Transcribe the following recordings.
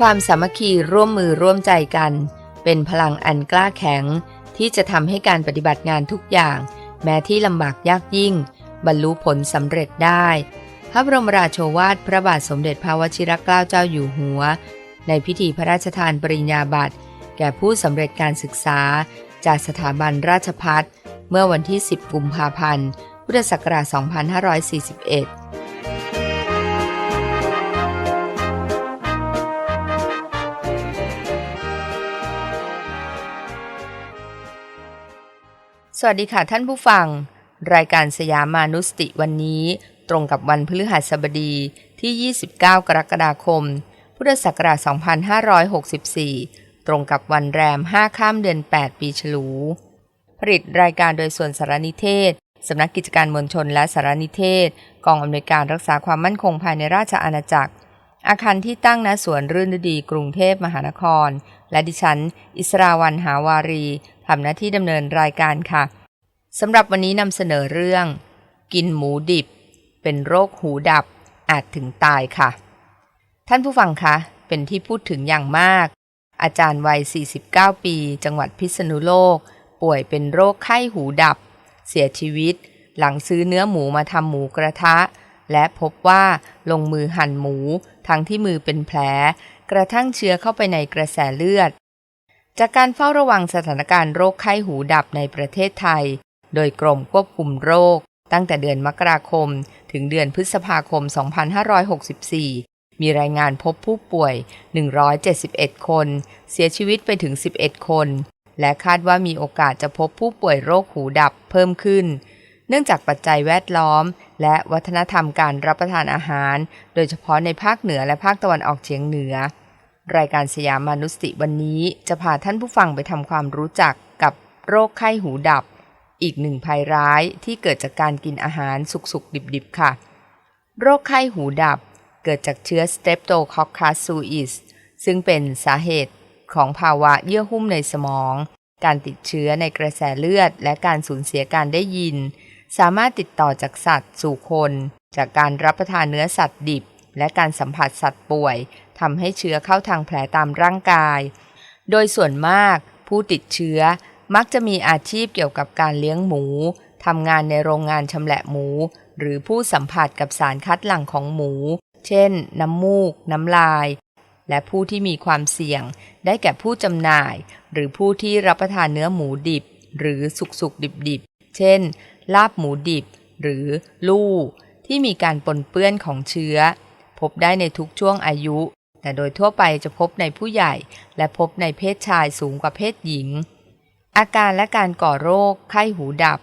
ความสามัคคีร่วมมือร่วมใจกัน เป็นพลังอันกล้าแข็ง ที่จะทำให้การปฏิบัติงานทุกอย่าง แม้ที่ลำบากยากยิ่ง บรรลุผลสำเร็จได้ พระบรมราโชวาทพระบาทสมเด็จพระวชิรเกล้าเจ้าอยู่หัว ในพิธีพระราชทานปริญญาบัตรแก่ผู้สำเร็จการศึกษา จากสถาบันราชพัฒเมื่อวันที่ 10 กุมภาพันธ์ พุทธศักราช 2541 สวัสดีค่ะท่านผู้ฟัง รายการสยามมานุสติวันนี้ตรงกับวันพฤหัสบดีที่ 29 กรกฎาคม พุทธศักราช 2564 ตรงกับวันแรม 5 ข้ามเดือน 8 ปีฉลู ผลิตรายการโดยส่วนสารนิเทศ สำนักกิจการมวลชนและสารนิเทศ กองอำนวยการรักษาความมั่นคงภายในราชอาณาจักร อาคารที่ตั้งณสวนรื่นดีกรุงเทพมหานคร และดิฉัน อิสราวันหาวารีทำหน้าที่ดำเนินรายการค่ะสำหรับวันนี้นำเสนอเรื่อง กินหมูดิบ เป็นโรคหูดับ อาจถึงตายค่ะ ท่านผู้ฟังคะ เป็นที่พูดถึงอย่างมาก อาจารย์วัย 49 ปี จังหวัดพิษณุโลก ป่วยเป็นโรคไข้หูดับ เสียชีวิต หลังซื้อเนื้อหมูมาทำหมูกระทะ และพบว่าลงมือหั่นหมู ทั้งที่มือเป็นแผล กระทั่งเชื้อเข้าไปในกระแสเลือด จากการเฝ้าระวังสถานการณ์โรคไข้หูดับในประเทศไทย โดยกรมควบคุมโรค ตั้งแต่เดือนมกราคม ถึงเดือนพฤษภาคม 2564 มีรายงานพบผู้ป่วย 171 คน เสียชีวิตไปถึง 11 คน และคาดว่ามีโอกาสจะพบผู้ป่วยโรคหูดับเพิ่มขึ้น เนื่องจากปัจจัยแวดล้อม และวัฒนธรรมการรับประทานอาหาร โดยเฉพาะในภาคเหนือและภาคตะวันออกเฉียงเหนือ รายการสยามมานุสติวันนี้จะพาท่านผู้ฟังไปทำความรู้จักกับโรคไข้หูดับ อีกหนึ่งภัยร้ายที่เกิดจากการกินอาหารสุกๆ ดิบๆ ค่ะ โรคไข้หูดับ เกิดจากเชื้อ Streptococcus suis ซึ่งเป็นสาเหตุของภาวะเยื่อหุ้มในสมอง การติดเชื้อในกระแสเลือด และการสูญเสียการได้ยิน สามารถติดต่อจากสัตว์สู่คน จากการรับประทานเนื้อสัตว์ดิบ และการสัมผัสสัตว์ป่วยทำให้เชื้อเข้าทางแผลตามร่างกาย โดยส่วนมากผู้ติดเชื้อมักจะมีอาชีพเกี่ยวกับการเลี้ยงหมู ทำงานในโรงงานชำแหละหมู หรือผู้สัมผัสกับสารคัดหลั่งของหมู เช่น น้ำมูก น้ำลาย และผู้ที่มีความเสี่ยง ได้แก่ผู้จำหน่าย หรือผู้ที่รับประทานเนื้อหมูดิบ หรือสุกๆดิบๆเช่น ลาบหมูดิบ หรือลู่ ที่มีการปนเปื้อนของเชื้อ พบได้ในทุกช่วงอายุ แต่โดยทั่วไปจะพบในผู้ใหญ่ และพบในเพศชายสูงกว่าเพศหญิง อาการและการก่อโรค ไข้หูดับ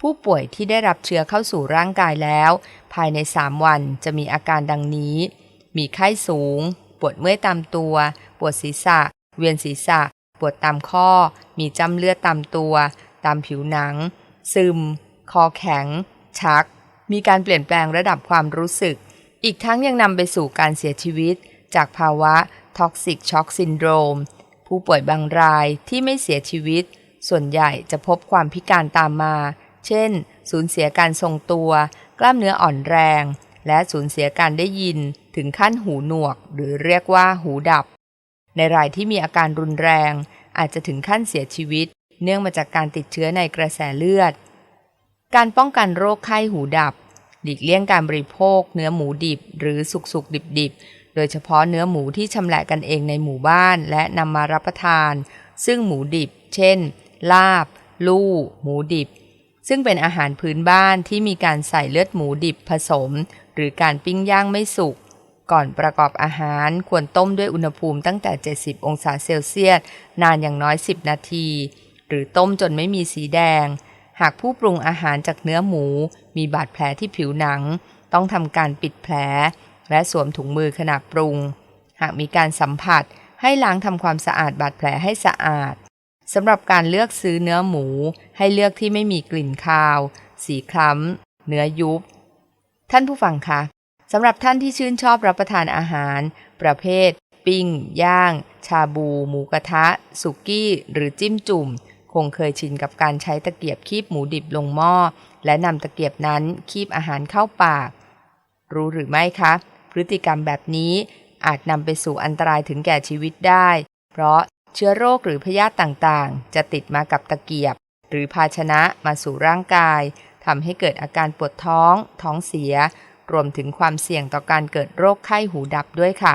ผู้ป่วยที่ได้รับเชื้อเข้าสู่ร่างกายแล้ว ภายใน 3 วันจะมีอาการดังนี้ มีไข้สูง ปวดเมื่อยตามตัว ปวดศีรษะ เวียนศีรษะ ปวดตามข้อ มีจำเลือดตามตัว ตามผิวหนัง ซึม คอแข็ง ชัก มีการเปลี่ยนแปลงระดับความรู้สึก อีกทั้งยังนำไปสู่การเสียชีวิต จากภาวะ Toxic Shock Syndrome ผู้ป่วยบางรายที่ไม่เสียชีวิต ส่วนใหญ่จะพบความพิการตามมา เช่น สูญเสียการทรงตัว กล้ามเนื้ออ่อนแรง และสูญเสียการได้ยินถึงขั้นหูหนวก หรือเรียกว่าหูดับ ในรายที่มีอาการรุนแรง อาจจะถึงขั้นเสียชีวิต เนื่องมาจากการติดเชื้อในกระแสเลือด การป้องกันโรคไข้หูดับ หลีกเลี่ยงการบริโภค เนื้อหมูดิบ หรือสุกๆดิบๆโดยเฉพาะเนื้อหมูที่ชำแหละกันเองในหมู่บ้าน และนำมารับประทาน ซึ่งหมูดิบ เช่น ลาบ ลู่ หมูดิบ ซึ่งเป็นอาหารพื้นบ้านที่มีการใส่เลือดหมูดิบผสม หรือการปิ้งย่างไม่สุก ก่อนประกอบอาหารควรต้มด้วยอุณหภูมิตั้งแต่ 70 องศาเซลเซียส นานอย่างน้อย 10 นาที หรือต้มจนไม่มีสีแดง หากผู้ปรุงอาหารจากเนื้อหมู มีบาดแผลที่ผิวหนัง ต้องทำการปิดแผล และสวมถุงมือขณะปรุง หากมีการสัมผัสให้ล้างทำความสะอาดบาดแผลให้สะอาดสำหรับการเลือกซื้อเนื้อหมู ให้เลือกที่ไม่มีกลิ่นคาว สีคล้ำ เนื้อยุบ ท่านผู้ฟังคะสำหรับท่านที่ชื่นชอบรับประทานอาหาร ประเภท ปิ้ง ย่าง ชาบู หมูกระทะ สุกี้ หรือจิ้มจุ่ม งเคยชินกับการใช้ตะเกียบคีบหมูดิบลงหม้อ และนำตะเกียบนั้นคีบอาหารเข้าปาก รู้หรือไม่คะ พฤติกรรมแบบนี้อาจนำไปสู่อันตรายถึงแก่ชีวิตได้ เพราะเชื้อโรคหรือพยาธิต่างๆ จะติดมากับตะเกียบ หรือภาชนะมาสู่ร่างกายทำให้เกิดอาการปวดท้อง ท้องเสีย รวมถึงความเสี่ยงต่อการเกิดโรคไข้หูดับด้วยค่ะ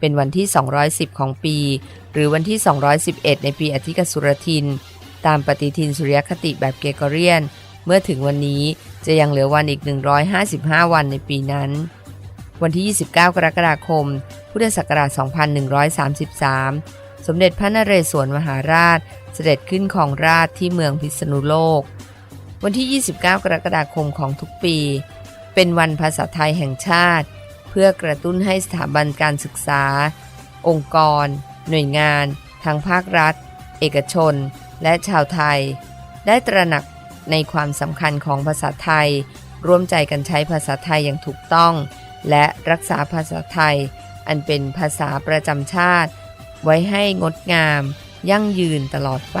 เป็นวันที่ 210 ของปี หรือวันที่ 211 ในปีอธิกสุรทิน ตามปฏิทินสุริยคติแบบเกรกเรียน เมื่อถึงวันนี้จะยังเหลือวันอีก 155 วันในปีนั้น วันที่ 29 กรกฎาคม พุทธศักราช 2133 สมเด็จพระนเรศวรมหาราช เสด็จขึ้นของราชที่เมืองพิษณุโลก วันที่ 29 กรกฎาคมของทุกปี เป็นวันภาษาไทยแห่งชาติ พื่อกระตุ้นให้สถาบันการศึกษา องค์กร หน่วยงานทางภาครัฐ เอกชน และชาวไทย ได้ตระหนักในความสำคัญของภาษาไทย ร่วมใจกันใช้ภาษาไทยอย่างถูกต้อง และรักษาภาษาไทย อันเป็นภาษาประจำชาติ ไว้ให้งดงาม ยั่งยืนตลอดไป